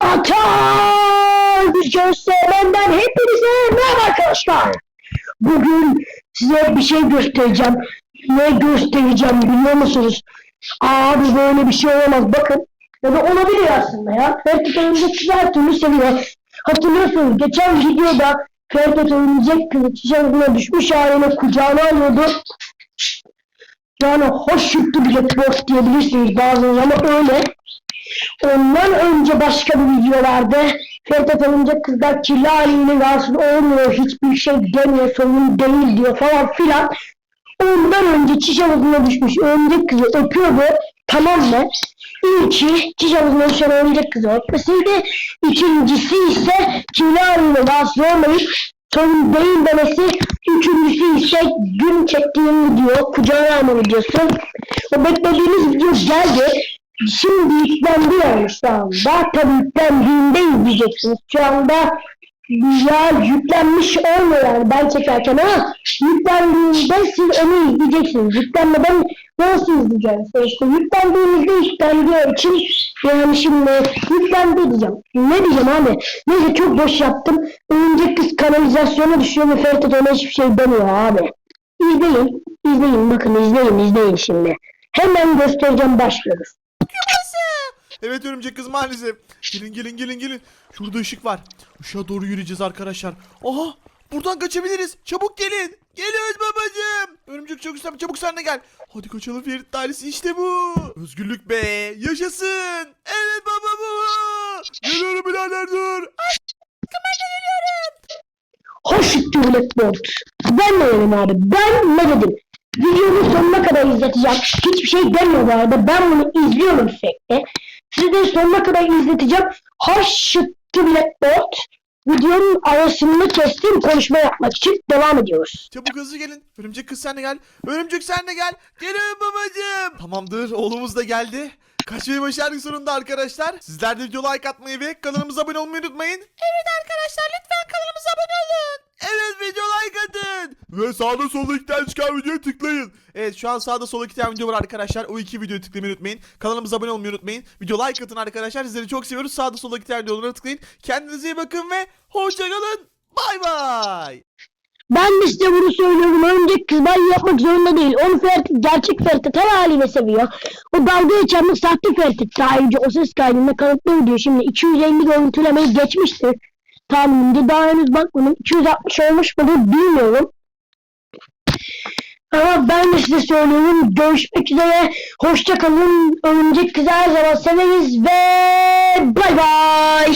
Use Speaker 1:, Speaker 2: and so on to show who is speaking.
Speaker 1: Atar göstermenden hepinize merhaba arkadaşlar. Bugün size bir şey göstereceğim. Ne göstereceğim biliyor musunuz? Abi böyle bir şey olamaz bakın. Ya da olabilir aslında ya. Ferdi kızı her türlü seviyor. Hatırlıyorsunuz geçen videoda Ferdi kızı çiçeğine düşmüş halini kucağına alıyordu. Yani hoş yüklü bile boş diyebilirsiniz bazen ama öyle. Ondan önce başka bir video vardı. Ferhat alınca kızlar kirli haliyle rahatsız olmuyor, hiçbir şey demiyor, sorun değil diyor falan filan. Ondan önce çiş havuzuna düşmüş örümcek kızı öpüyordu. Tamam mı? İlki çiş havuzuna düşen örümcek kızı öpmesiydi. İkincisi ise kirli haliyle rahatsız olmayıp sorun değil demesi. Üçüncüsü ise gün çektiğim video, kucağına alma videosu. O beklediğimiz video geldi. Şimdi yüklendi yani şu anda. Tabii yüklendiğinde izleyeceksiniz. Şu anda ya yüklenmiş olmuyor yani ben çekerken ama yüklendiğinde siz onu izleyeceksiniz. Yüklenmeden nasıl izleyeceksiniz? İşte yüklendiğinizde yüklendiği için yani şimdi yüklendi diyeceğim. Ne diyeceğim abi? Neyse çok boş yaptım. Örümcek kız kanalizasyona düşüyor ve Ferit ona hiçbir şey demiyor abi. İzleyin. izleyin bakın izleyin izleyin şimdi. Hemen göstereceğim başlıyoruz.
Speaker 2: Evet örümcek kız maalesef. Gelin gelin gelin gelin. Şurada ışık var. Işığa doğru yürüyeceğiz arkadaşlar. Aha buradan kaçabiliriz. Çabuk gelin. Geliyoruz babacığım. Örümcek çok güzel. Çabuk sen de gel. Hadi kaçalım Ferit dairesi işte bu. Özgürlük be. Yaşasın. Evet baba bu. Geliyorum birader dur.
Speaker 1: Hoş Blackboard. Ben ne dedim abi? Ben dedim? Videonun sonuna kadar izleteceğim. Hiçbir şey demiyor bu arada. Ben bunu izliyorum sürekli. Size de sonuna kadar izleteceğim. Hoş Blackboard. Videonun arasını kestim konuşma yapmak için devam ediyoruz.
Speaker 2: Çabuk hızlı gelin. Örümcek kız sen de gel. Örümcek sen de gel. Geliyorum babacığım. Tamamdır oğlumuz da geldi. Kaçmayı başardık sonunda arkadaşlar. Sizler de video like atmayı ve kanalımıza abone olmayı unutmayın. Evet arkadaşlar lütfen kanalımıza abone olun. Evet video like atın. Ve sağda solda iki tane çıkan videoya tıklayın. Evet şu an sağda solda iki tane video var arkadaşlar. O iki videoyu tıklamayı unutmayın. Kanalımıza abone olmayı unutmayın. Video like atın arkadaşlar. Sizleri çok seviyoruz. Sağda solda iki tane videolara tıklayın. Kendinize iyi bakın ve hoşçakalın. Bay bay.
Speaker 1: Ben de size bunu söylüyorum. Örümcek kız banyo yapmak zorunda değil. Onu Ferit, gerçek Ferit'e tam haliyle seviyor. O dalga geçen sahte Ferit. Ayrıca o ses kaydında kanıtlı diyor. Şimdi 250 görüntülemeyi geçmiştir. Tahminimce daha henüz bakmadım. 260 olmuş mudur bilmiyorum. Ama ben size söylüyorum. Görüşmek üzere. Hoşça kalın. Örümcek kızı her zaman severiz ve bay bay.